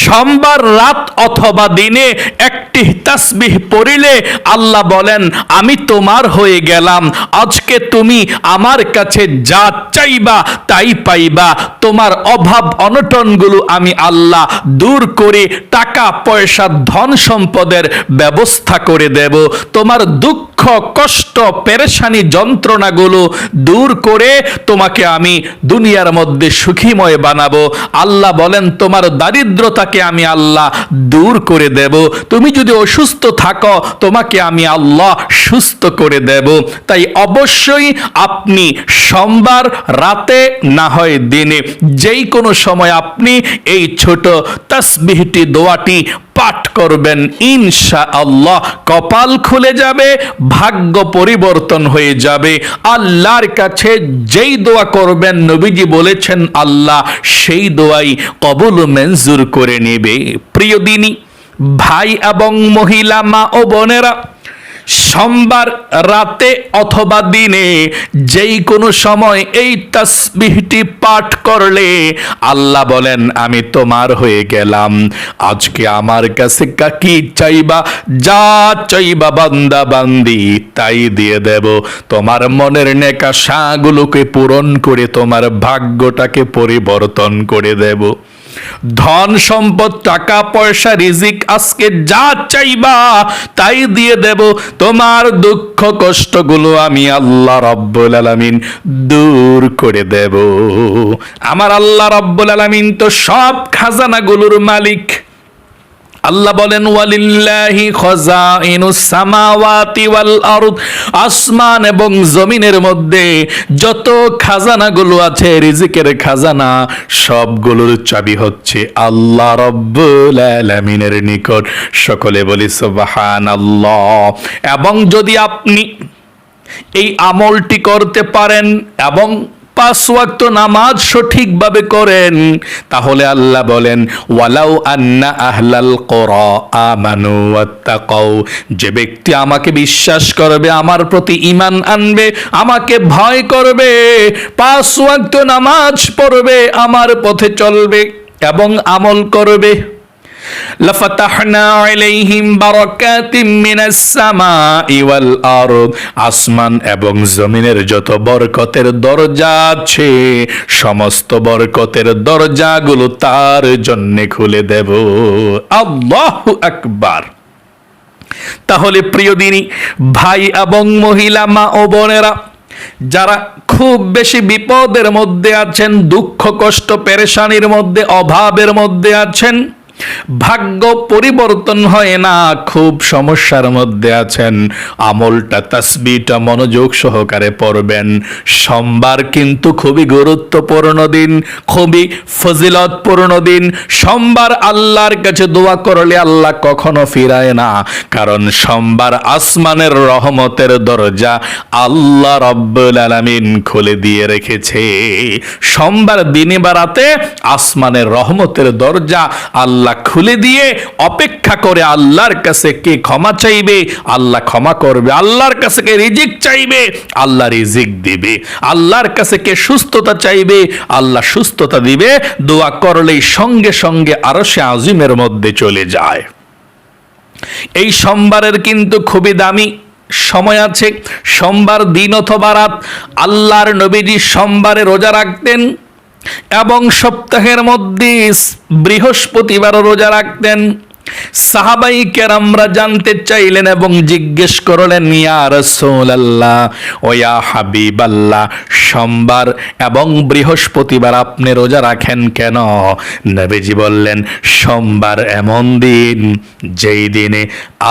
সোমবার রাত অথবা দিনে একটি তাসবিহ পড়িলে আল্লাহ বলেন, আমি তোমার হয়ে গেলাম। আজকে তুমি আমার কাছে যা চাইবা তাই পাইবা। তোমার অভাব অনটনগুলো আমি আল্লাহ দূর করে টাকা পয়সা ধন সম্পদের ব্যবস্থা করে দেব। তোমার দুঃখ কষ্ট, পেরেশানি যন্ত্রণাগুলো দূর করে তোমাকে আমি দুনিয়ার মধ্যে সুখীময় বানাবো। আল্লাহ বলেন, তোমার দারিদ্রতাকে আমি আল্লাহ দূর করে দেব। তুমি যদি অসুস্থ থাকো, তোমাকে আমি আল্লাহ সুস্থ করে দেব। তাই অবশ্যই আপনি সোমবার রাতে না হয় দিনে যেই কোনো সময় আপনি এই ছোট তসবিহটি, দোয়াটি পাঠ করবেন ইনশা আল্লাহ কপাল খুলে যাবে, ভাগ্য পরিবর্তন হয়ে যাবে। আল্লাহর কাছে যেই দোয়া করবেন, নবীজি বলেছেন, আল্লাহ সেই দোয়াই কবুল মঞ্জুর করে নেবে। প্রিয় দিনী, ভাই এবং মহিলা, মা ও বোনেরা সোমবার রাতে অথবা দিনে যেই কোনো সময় এই তসবিহটি পাঠ করলে আল্লাহ বলেন, আমি তোমার হয়ে গেলাম। আজকে আমার কাছে কি চাইবা, যা চাইবা বান্দা বান্দি, তাই দিয়ে দেব। তোমার মনের নেকা নেকাশাগুলোকে পূরণ করে তোমার ভাগ্যটাকে পরিবর্তন করে দেব। ধন সম্পদ, টাকা, পয়সা, রিজিক, আজকে যা চাইবা তাই দিয়ে দেব। তোমার দুঃখ কষ্টগুলো আমি আল্লাহ রব্বুল আলামিন দূর করে দেব। আমার আল্লাহ রব্বুল আলামিন তো সব খাজানাগুলোর মালিক। আল্লাহ বলেন, ওয়ালিল্লাহি খাজাইনুস সামাওয়াতি ওয়াল আরদ। আসমান এবং জমিনের মধ্যে যত খাজানাগুলো আছে, রিজিকের খাজানা, সবগুলোর চাবি হচ্ছে আল্লাহ রব্বুল আলামিনের নিকট। সকলে বলি, সুবহানাল্লাহ। এবং যদি আপনি এই আমলটি করতে পারেন এবং পাঁচ ওয়াক্ত নামাজ সঠিকভাবে করেন, তাহলে আল্লাহ বলেন, ওয়ালাউ আন্না আহলাল করা আমানু ওয়াত্তাকাউ। যে ব্যক্তি আমাকে বিশ্বাস করবে, আমার প্রতি ঈমান আনবে, আমাকে ভয় করবে, পাঁচ ওয়াক্ত নামাজ পড়বে, আমার পথে চলবে এবং আমল করবে। লাফাতাহনা আলাইহিম বারাকাতিম মিনাস আসমান এবং জমিনের যত বরকতের দরজা আছে, সমস্ত বরকতের দরজাগুলো তার জন্য খুলে দেব। আল্লাহু আকবার। তাহলে প্রিয় দিনী, ভাই এবং মহিলা, মা ও বোনেরা, যারা খুব বেশি বিপদের মধ্যে আছেন, দুঃখ কষ্ট, পেরেশানির মধ্যে, অভাবের মধ্যে আছেন ভাগ্য পরিবর্তন হয় না, খুব সমস্যার মধ্যে আছেন। আমলটা তাসবিটা মনোযোগ সহকারে পড়বেন। সোমবার কিন্তু খুবই গুরুত্বপূর্ণ দিন, খুবই ফজিলতপূর্ণ দিন। সোমবার আল্লাহর কাছে দোয়া করলে আল্লাহ কখনো ফিরায় না, কারণ সোমবার আসমানের রহমতের দরজা আল্লাহ রব্বুল আলামিন খুলে দিয়ে রেখেছে। সোমবার দিনে বা রাতে আসমানের রহমতের দরজা আল্লাহ খুলে দিয়ে অপেক্ষা করে আল্লাহর কাছে কে ক্ষমা চাইবে? আল্লাহ ক্ষমা করবে, আল্লাহর কাছে কে রিজিক চাইবে? আল্লাহ রিজিক দিবে। আল্লাহর কাছে কে সুস্থতা চাইবে? আল্লাহ সুস্থতা দিবে। দোয়া করলেই সঙ্গে সঙ্গে আরও সে আজিমের মধ্যে চলে যায়। এই সোমবারের কিন্তু খুবই দামি সময় আছে। সোমবার দিন অথবা রাত। আল্লাহর নবীজি সোমবারে রোজা রাখতেন। এবং সপ্তাহের মধ্যে বৃহস্পতিবার রোজা রাখতেন। সাহাবাই কেরামরা জানতে চাইলেন এবং জিজ্ঞেস করলেন, ইয়া রাসূলুল্লাহ, ও ইয়া হাবিবাল্লাহ, সোমবার এবং বৃহস্পতিবার আপনি রোজা রাখেন কেন? নবীজি বললেন, সোমবার এমন দিন যেই দিনে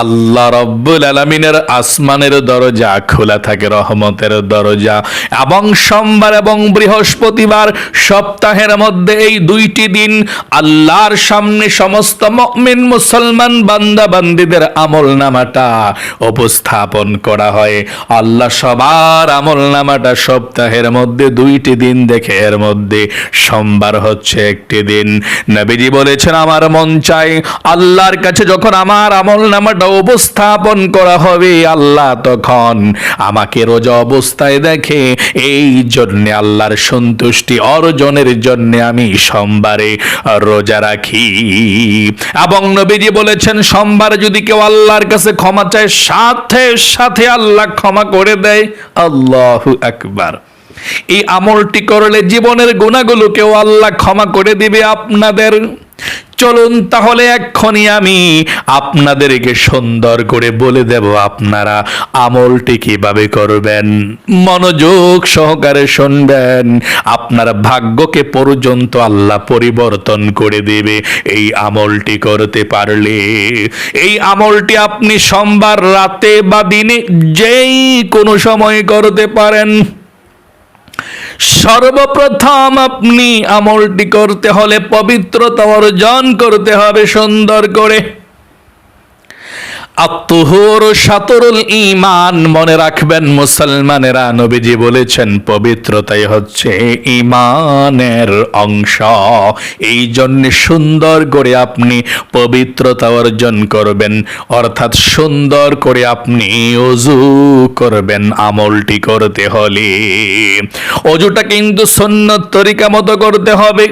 আল্লাহ রব্বুল আলমিনের আসমানের দরজা খোলা থাকে, রহমতের দরজা, এবং সোমবার এবং বৃহস্পতিবার সপ্তাহের মধ্যে এই দুইটি দিন আল্লাহর সামনে সমস্ত মুমিন মুসলমান বান্দা বান্দিদের আমল নামাটা উপস্থাপন করা হয়। আল্লাহ সবার আমল নামাটা সপ্তাহের মধ্যে, দুইটি দিন দেখে এর মধ্যে সোমবার হচ্ছে একটি দিন। নবীজি বলেছেন, আমার মন চাই আল্লাহর কাছে যখন আমার আমল নামাটা উপস্থাপন করা হবে, আল্লাহ তখন আমাকে রোজা অবস্থায় দেখে, এই জন্যে আল্লাহর সন্তুষ্টি অর্জনের জন্য আমি সোমবারে রোজা রাখি। এবং নবীজি বলেছেন, সোমবার যদি কেউ আল্লাহর কাছে ক্ষমা চায়, সাথে সাথে আল্লাহ ক্ষমা করে দেয়। আল্লাহ একবার এই আমলটি করলে জীবনের গুণাগুলোকেও আল্লাহ ক্ষমা করে দিবে আপনাদের। চলুন তাহলে এক্ষুনি আমি আপনাদেরকে সুন্দর করে বলে দেব আপনারা আমলটি কীভাবে করবেন। মনোযোগ সহকারে শুনবেন। আপনার ভাগ্যকে পর্যন্ত আল্লাহ পরিবর্তন করে দেবে। এই আমলটি করতে পারলে। এই আমলটি আপনি সোমবার রাতে বা দিনে যেই কোনো সময় করতে পারেন। সর্বপ্রথম আপনি আমলটি করতে হলে পবিত্রতা অর্জন করতে হবে সুন্দর করে। আত্মহর সাতরুল ইমান মনে রাখবেন মুসলমানেরা নবীজি বলেছেন, পবিত্রতাই হচ্ছে ইমানের অংশ। এই জন্য সুন্দর করে আপনি পবিত্রতা অর্জন করবেন, অর্থাৎ সুন্দর করে আপনি অজু করবেন আমলটি করতে হলে। অজুটা কিন্তু সন্ন্যত তরিকা মতো করতে হবে।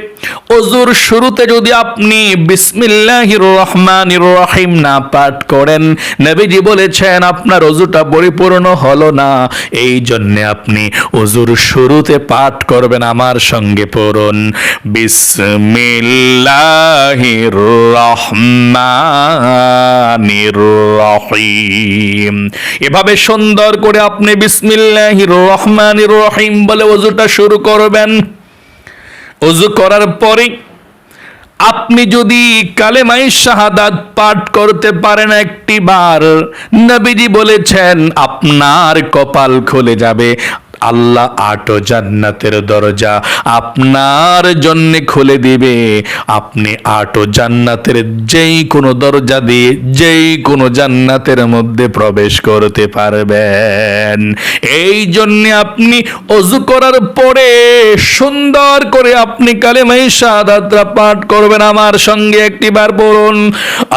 অজুর শুরুতে যদি আপনি বিসমিল্লাহির রহমানির রহিম না পাঠ করেন নবীজি বলেছেন, আপনার অজুটা পরিপূর্ণ হলো না। এই জন্য আপনি অজুর শুরুতে পাঠ করবেন আমার সঙ্গে পড়ুন। বিসমিল্লাহির রহমানির রহিম। এভাবে সুন্দর করে আপনি বিসমিল্লাহির রহমানির রহিম বলে অজুটা শুরু করবেন। অজু করার পরে আপনি যদি কালেমাই শাহাদাত পাঠ করতে পারেন একটি বার, নবীজি বলেছেন, আপনার কপাল খুলে যাবে। আল্লাহ আটো জান্নাতের দরজা আপনার জন্য খুলে দিবে। আপনি আটো জান্নাতের যেই কোনো দরজা দিয়ে যেই কোনো জান্নাতের মধ্যে প্রবেশ করতে পারবেন। এই জন্য আপনি অজু করার পরে সুন্দর করে আপনি কালেমাই শাহাদাতরা পাঠ করবেন। আমার সঙ্গে একটিবার বলুন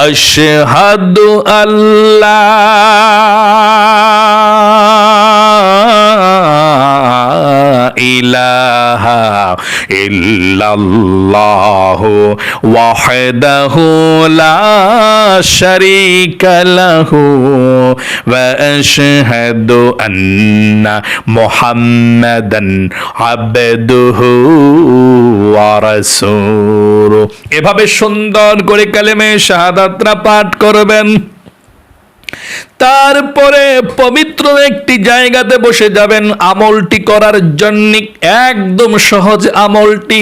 আশহাদু আল্লাহ। ইলাহা ইল্লাল্লাহ ওয়াহদাহু লা শারীকা লাহু ওয়া আশহাদু আন্না মুহাম্মাদান আবদুহু ওয়া রাসূলুহু। এভাবে সুন্দর করে কালেমে শাহাদাতরা পাঠ করবেন। তারপরে পবিত্র একটি জায়গাতে বসে যাবেন। আমলটি করার জন্য একদম সহজ আমলটি।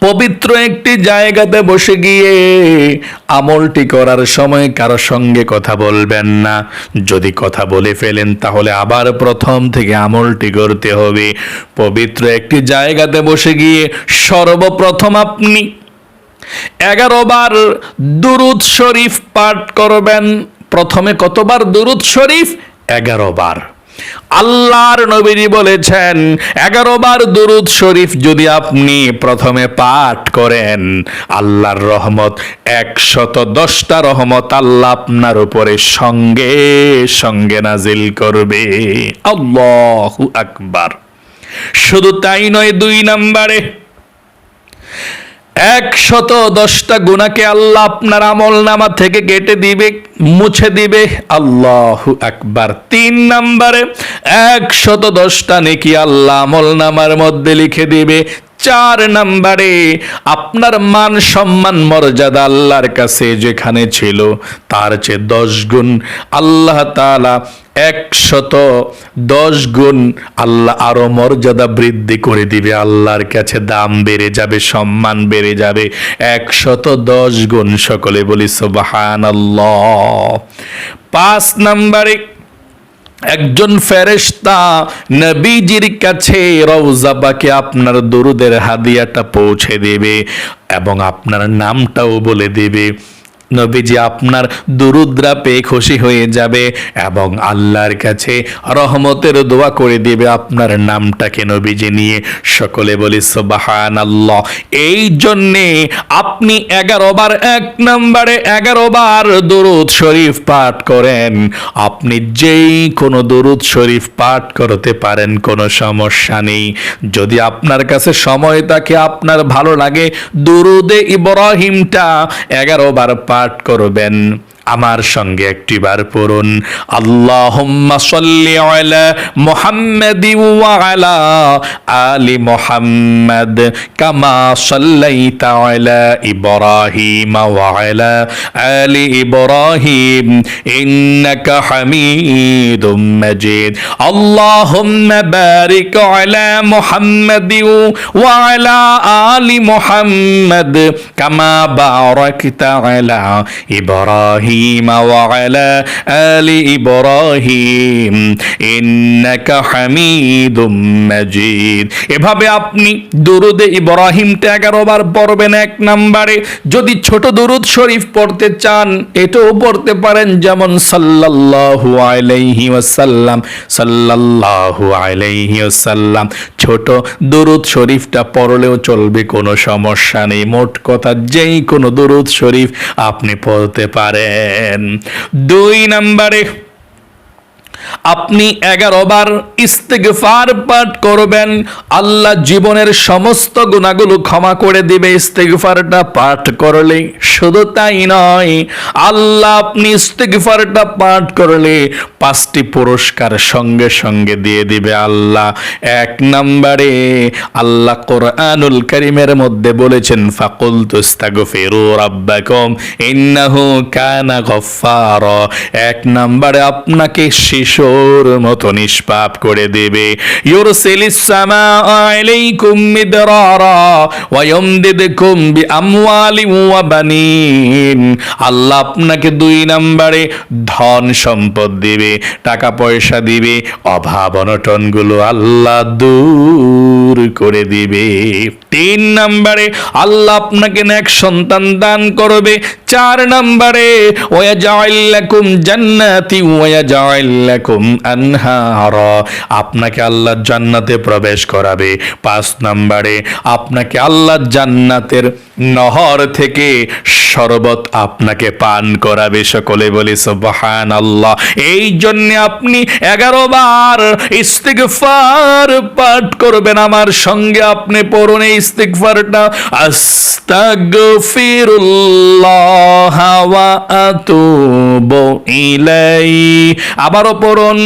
পবিত্র একটি জায়গাতে বসে গিয়ে আমলটি করার সময় কারও সঙ্গে কথা বলবেন না। যদি কথা বলে ফেলেন, তাহলে আবার প্রথম থেকে আমলটি করতে হবে। পবিত্র একটি জায়গাতে বসে গিয়ে সর্বপ্রথম আপনি এগারো বার দুরুদ শরীফ পাঠ করবেন। প্রথমে কতবার দুরুদ শরীফ? এগারো বার আল্লাহর নবীজি বলেছেন এগারো বার দুরুদ শরীফ যদি আপনি প্রথমে পাঠ করেন, আল্লাহর রহমত একশত দশটা রহমত আল্লাহ আপনার উপরে সঙ্গে সঙ্গে নাজিল করবে। আল্লাহু আকবার। শুধু তাই নয়, দুই নম্বরে একশত দশটা গুণাকে আল্লাহ আপনার আমল নামা থেকে কেটে দিবে, মুছে দিবে। আল্লাহ একবার তিন নম্বরে একশত দশটা নেকি আল্লাহ আমল নামার মধ্যে লিখে দিবে। চার নম্বরে। আপনার মান, সম্মান, মর্যাদা আল্লাহর কাছে যেখানে ছিল, তার চেয়ে দশ গুণ আল্লাহ তাআলা একশত দশ গুণ আল্লাহ আরও মর্যাদা বৃদ্ধি করে দিবে। আল্লাহর কাছে দাম বেড়ে যাবে, সম্মান বেড়ে যাবে। একশত দশ গুণ। সকলে বলি সুবাহান পাঁচ নম্বরে একজন ফেরেস্তা নবীজির কাছে রওজাবাকে আপনার দরুদের হাদিয়াটা পৌঁছে দেবে এবং আপনার নামটাও বলে দেবে। নবীজি আপনার দুরুদ্রা পেয়ে খুশি হয়ে যাবে এবং আল্লাহর কাছে রহমতের দোয়া করে দিবে আপনার নামটাকে নবীজি নিয়ে। সকলে বলি সুবাহান আল্লাহ এই জন্যে আপনি এগারো বার এক নম্বরে এগারো বার দরুদ শরীফ পাঠ করেন। আপনি যেই কোনো দরুদ শরীফ পাঠ করতে পারেন, কোনো সমস্যা নেই। যদি আপনার কাছে সময় থাকে, আপনার ভালো লাগে, দুরুদে ইব্রাহিমটা এগারো বার করবেন। আমার সঙ্গে একটি একটিবার পড়ুন। আল্লাহুম্মা আলা মুহাম্মাদি কামা সাল্লাইতা ইব্রাহিম আলা ইব্রাহিম ইন্নাকা হামিদুম মাজিদ। আল্লাহুম্মা বারিক আলা মুহাম্মাদি ওয়া আলা আলি মুহাম্মাদ কামা বারাকতা আলা وعلى آل إبراهيم إنك حميد مجيد এভাবে আপনি দুরুদে ইব্রাহিমটা এগারো বার পড়বেন এক নম্বরে যদি ছোট দুরুদ শরীফ পড়তে চান এটাও পড়তে পারেন যেমন সাল্লাল্লাহু আলাইহি ওয়াসাল্লাম সাল্লাল্লাহু আলাইহি ওয়াসাল্লাম ছোট, দরুদ শরীফটা পড়লেও চলবে কোনো সমস্যা নেই। মোট কথা, যেই কোনো দরুদ শরীফ আপনি পড়তে পারেন। দুই নম্বরে আপনি এগারো বার ইস্তেগফার পাঠ করবেন, আল্লাহ জীবনের সমস্ত গুণাগুলো ক্ষমা করে দিবে, ইস্তেগফারটা পাঠ করলে। শুধু তাই নয়, আল্লাহ আপনি ইস্তেগফারটা পাঠ করলে পাঁচটি পুরস্কার সঙ্গে সঙ্গে দিয়ে দিবে আল্লাহ। এক নম্বরে আল্লাহ কোরআনুল করিমের মধ্যে বলেছেন ফাকুল তুস্তাগফিরু রাব্বাকুম ইন্নাহু কানা গফফার। এক নম্বরে আপনাকে শিশুর মতো নিষ্পাপ করে দেবে। ইউরসিলিস সামা আলাইকুম মিদরারা ওয়া ইউমদিদকুম বিআমওয়ালি ওয়া বানিন। আল্লাহ আপনাকে দুই নম্বরে ধন সম্পদ দিবে, টাকা পয়সা দিবে, অভাব অনটনগুলো আল্লাহ দূর করে দিবে। তিন নম্বরে আল্লাহ আপনাকে এক সন্তান দান করবে চার নম্বরে ওয়া জাআল্লাকুম জান্নাতি ওয়া জাআল্লাকুম আনহারা আপনাকে আল্লাহ জান্নাতে প্রবেশ করাবে পাঁচ নম্বরে আপনাকে আল্লাহ জান্নাতের নহর থেকে শরবত আপনাকে পান করাবে সকলে বলি সুবহান আল্লাহ এই জন্য আপনি এগারো বার ইস্তিগফার পাঠ করবেন। আমার সঙ্গে আপনি পড়ুন এই ইস্তিগফারটা। আস্তাগফিরুল্লাহ ইলাই আবারও পড়ুন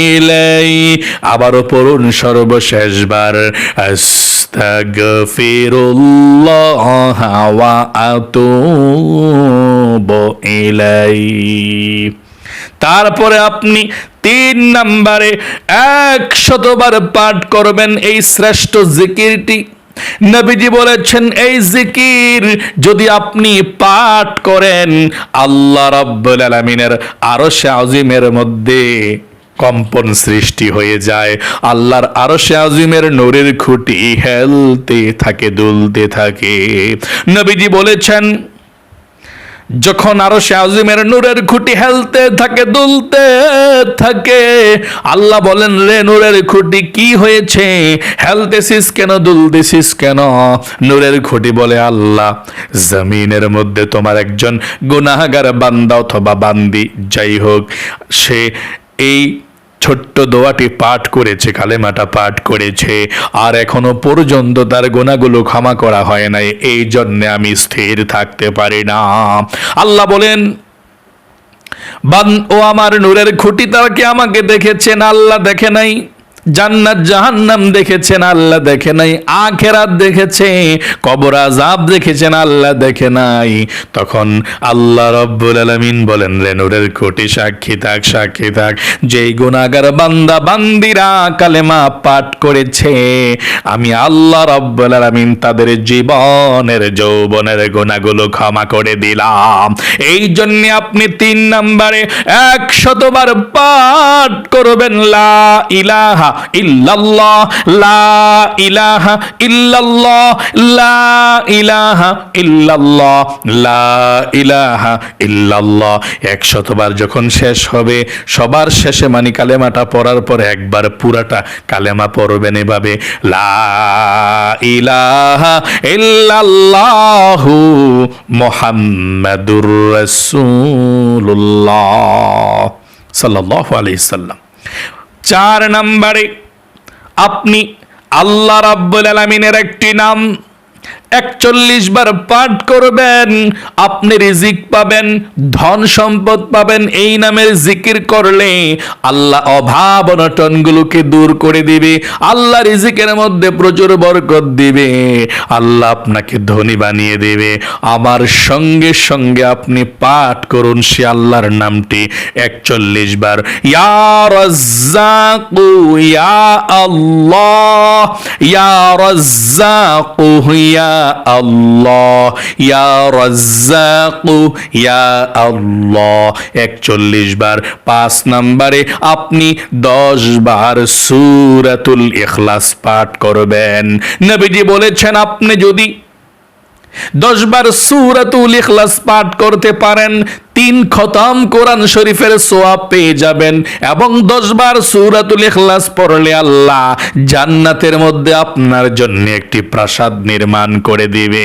ইলাই আবারও পড়ুন সর্বশেষবার। তারপরে আপনি তিন নম্বরে একশতবার পাঠ করবেন এই শ্রেষ্ঠ জিকিরটি। নবীজি বলেছেন, এই জিকির যদি আপনি পাঠ করেন, আল্লাহ রাব্বুল আলামিনের আরশে আজিমের মধ্যে কম্পন সৃষ্টি হয়ে যায়। আল্লাহর আরশে আজিমের নূরের খুঁটি হেলতে থাকে, দুলতে থাকে। নবীজি বলেছেন, যখন আরও সে আজিমের নূরের খুঁটি হেলতে থাকে, দুলতে থাকে, আল্লাহ বলেন, রে নূরের খুঁটি কি হয়েছে? হেলতেছিস কেন, দুলতেছিস কেন? নূরের খুঁটি বলে, আল্লাহ, জমিনের মধ্যে তোমার একজন গুনাহগার বান্দা অথবা বান্দি, যাই হোক, সে এই ছোট্ট দোয়াটি পাঠ করেছে, কালেমাটা পাঠ করেছে। আর এখনও পর্যন্ত তার গোনাগুলো ক্ষমা করা হয় নাই, এই জন্যে আমি স্থির থাকতে পারি না। আল্লাহ বলেন, বান, ও আমার নূরের খুঁটি তারা কি আমাকে দেখেছেন? আল্লাহ দেখে নাই। জান্নাত জাহান্নাম দেখেছেন, আল্লাহ দেখে নাই, আখেরাত দেখেছে, কবর আজাব দেখেছেন, আল্লাহ দেখে নাই। তখন আল্লাহ রব্বুল আলামিন বলেন, রে নূরের কোটি সাক্ষী থাক সাক্ষী থাক, যেই গুনাহগার বান্দা বান্দিরা কালেমা পাঠ করেছে, আমি আল্লাহ রব্বুল আলামিন তাদের জীবনের, যৌবনের গুণাগুলো ক্ষমা করে দিলাম। এই জন্য আপনি তিন নম্বরে একশতবার পাঠ করবেন, লা ইলাহা ইল্লাল্লাহ, লা ইলাহা ইল্লাল্লাহ, লা ইলাহা ইল্লাল্লাহ, লা ইলাহা ইল্লাল্লাহ। একশতবার যখন শেষ হবে, সবার শেষে মানি কালেমাটা পড়ার পরে একবার পুরাটা কালেমা পড়বেন এভাবে, লা ইলাহা ইল্লাল্লাহু মুহাম্মাদুর রাসূলুল্লাহ, সাল্লাল্লাহু আলাইহি সাল্লাম। চার নম্বরে। আপনি আল্লাহ রাব্বুল আলমিনের একটি নাম একচল্লিশ বার পাঠ করবেন, আপনি রিজিক পাবেন, ধন সম্পদ পাবেন, এই নামের জিকির করলে আল্লাহ অভাব অনটনগুলোকে দূর করে দিবে, আল্লাহ রিজিকের মধ্যে প্রচুর বরকত দিবে, আল্লাহ আপনাকে ধনী বানিয়ে দেবে। আমার সঙ্গে সঙ্গে আপনি পাঠ করুন সে আল্লাহর নামটি একচল্লিশ বার। ইয়া রাজ্জাকু, ইয়া আল্লাহ, ইয়া রাজ্জাকু আল্লাহ, ইয়া রাজ্জাকু, ইয়া আল্লাহ। একচল্লিশ বার পাঁচ নম্বরে আপনি দশ বার সুরাতুল ইখলাস পাঠ করবেন। নবীজি বলেছেন, আপনি যদি দশ বার সুরাতুল ইখলাস পাঠ করতে পারেন তিন খতম কোরআন শরীফের সোয়াব পেয়ে যাবেন এবং দশবার সুরাতুল ইখলাস পড়লে আল্লাহ জান্নাতের মধ্যে আপনার জন্য একটি প্রাসাদ নির্মাণ করে দিবে,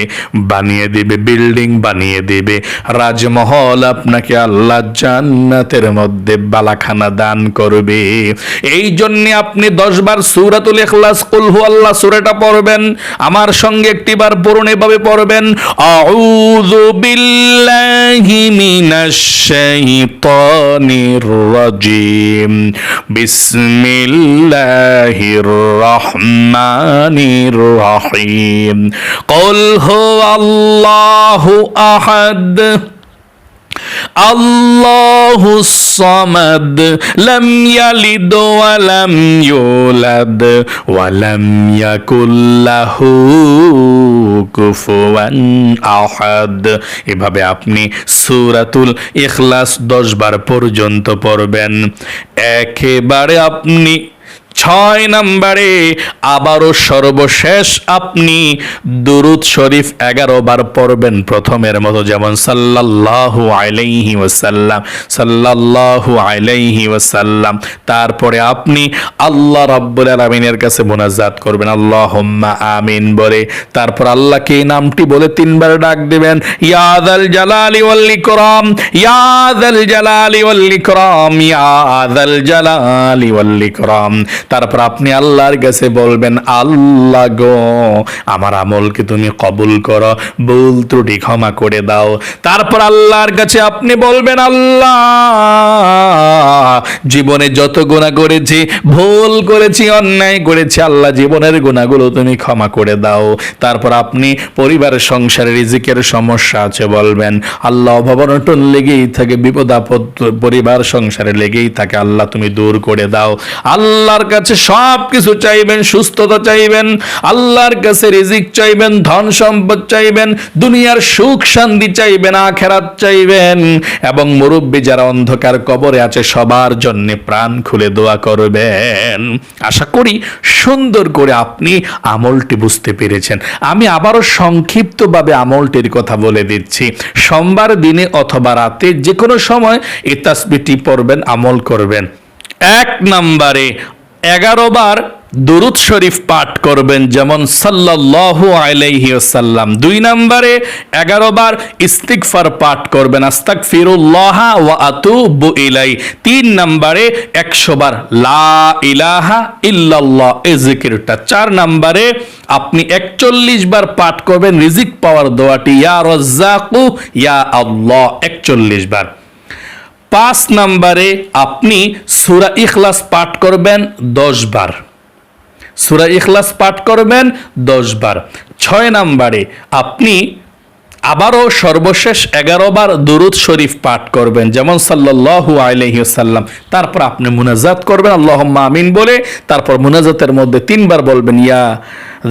বানিয়ে দিবে, বিল্ডিং বানিয়ে দিবে। রাজমহল আপনাকে আল্লাহ জান্নাতের মধ্যে বালাখানা দান করবে। এই জন্যে আপনি দশবার সুরাতুল ইখলাস কুলহু আল্লাহ সুরাটা পড়বেন, আমার সঙ্গে একটিবার পড়ুন এভাবে পড়বেন। আউযু বিল্লাহি মিনাশ الشيطان الرجيم بسم الله الرحمن الرحيم قل هو الله أحد الله الصمد لم يلد ولم يولد ولم يكن له কুফুয়ান আহাদ এভাবে আপনি সূরাতুল ইখলাস দশ বার পর্যন্ত পড়বেন একেবারে আপনি ছয় নম্বরে, আবারও সর্বশেষ আপনি দুরুদ শরীফ এগারো বার পড়বেন প্রথমের মতো, যেমন সাল্লাল্লাহু আলাইহি ওয়াসাল্লাম, সাল্লাল্লাহু আলাইহি ওয়াসাল্লাম। তারপরে আপনি আল্লাহ রাব্বুল আলামিনের কাছে মোনাজাত করবেন, আল্লাহুম্মা আমিন বলে। তারপর আল্লাহকে এই নামটি বলে তিনবার ডাক দিবেন ইয়াদাল জালালি ওয়াল ইকরাম ইয়াদাল জালালি ওয়াল ইকরাম ইয়াদাল জালালি ওয়াল ইকরাম। তারপর আপনি আল্লাহর কাছে বলবেন, আল্লাহ গো, আমার আমলকে তুমি কবুল করো, ভুল ত্রুটি ক্ষমা করে দাও। তারপর আল্লাহর কাছে আপনি বলবেন, আল্লাহ, জীবনে যত গুণা করেছি, ভুল করেছি, অন্যায় করেছি, আল্লাহ জীবনের গুণাগুলো তুমি ক্ষমা করে দাও। তারপর আপনি পরিবারের সংসারে রিজিকের সমস্যা আছে বলবেন, আল্লাহ অভাবনটন লেগেই থাকে, বিপদ আপদ পরিবার, সংসারে লেগেই থাকে, আল্লাহ তুমি দূর করে দাও। আল্লাহর কাছে সব কিছু চাইবেন, সুস্থতা চাইবেন, আল্লাহর কাছে রিজিক চাইবেন, ধন সম্পদ চাইবেন, দুনিয়ার সুখ শান্তি চাইবেন, আখেরাত চাইবেন। এবং মুরব্বী যারা অন্ধকার কবরে আছে, সবার জন্য প্রাণ খুলে দোয়া করবেন। আশা করি সুন্দর করে আপনি আমলটি বুঝতে পেরেছেন। আমি আবারও সংক্ষিপ্তভাবে আমলটির কথা বলে দিচ্ছি। সোমবার দিনে অথবা রাতে যে কোনো সময় এই তাসবিটি পড়বেন, আমল করবেন। এক নম্বরে এগারো বার দুরুদ শরীফ পাঠ করবেন যেমন সাল্লাল্লাহু আলাইহি ওয়াসাল্লাম। দুই নম্বরে এগারো বার ইস্তিগফার পাঠ করবেন আস্তাক ফিরুল্লাহ ওয়া আতুবু ইলাই। তিন নম্বরে একশো বার লা ইলাহা ইল্লাল্লাহ এই জিকিরটা। চার নম্বরে আপনি একচল্লিশ বার পাঠ করবেন, রিজিক পাওয়ার দোয়াটি, ইয়া রাজ্জাকু, ইয়া আল্লাহ একচল্লিশ বার। পাঁচ নাম্বারে আপনি সুরা ইখলাস পাঠ করবেন দশ বার। সুরা ইখলাস পাঠ করবেন দশ বার। ছয় নাম্বারে আপনি আবারও সর্বশেষ এগারো বার দুরুদ শরীফ পাঠ করবেন, যেমন সাল্লাল্লাহু আলাইহি সাল্লাম তারপর আপনি মুনাজাত করবেন আল্লাহ আমিন বলে, তারপর মুনাজাতের মধ্যে তিনবার বলবেন, ইয়া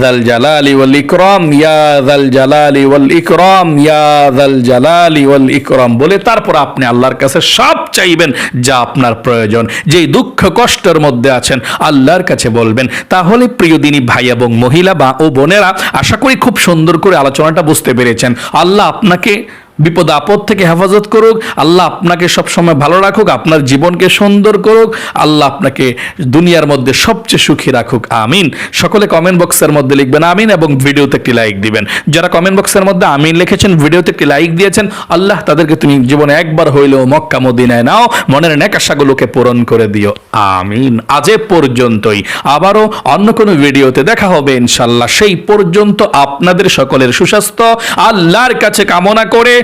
জালালি ওল ইকরম যাল জালালি ওয়াল ইকরম যাল জালালি ওয়াল ইকরম বলে তারপর আপনি আল্লাহর কাছে সব চাইবেন যা আপনার প্রয়োজন। যেই দুঃখ কষ্টের মধ্যে আছেন, আল্লাহর কাছে বলবেন। তাহলে প্রিয় দিনী ভাই এবং মহিলা বা ও বোনেরা, আশা করি খুব সুন্দর করে আলোচনাটা বুঝতে পেরেছেন। আল্লাহ আপনাকে বিপদ আপদ থেকে হেফাজত করুক, আল্লাহ আপনাকে সবসময় ভালো রাখুক, আপনার জীবনকে সুন্দর করুক, আল্লাহ আপনাকে দুনিয়ার মধ্যে সবচেয়ে সুখী রাখুক, আমিন। সকলে কমেন্ট বক্সের মধ্যে লিখবেন আমিন এবং ভিডিওতে একটি লাইক দিবেন। যারা কমেন্ট বক্সের মধ্যে আমিন লিখেছেন, ভিডিওতে একটি লাইক দিয়েছেন, আল্লাহ তাদেরকে তুমি জীবনে একবার হইলেও মক্কা মদিনায় নাও, মনের নেকাশাগুলোকে পূরণ করে দিও, আমিন। আজ পর্যন্তই। আবারও অন্য কোনো ভিডিওতে দেখা হবে, ইনশাল্লাহ। সেই পর্যন্ত আপনাদের সকলের সুস্বাস্থ্য, আল্লাহর কাছে কামনা করে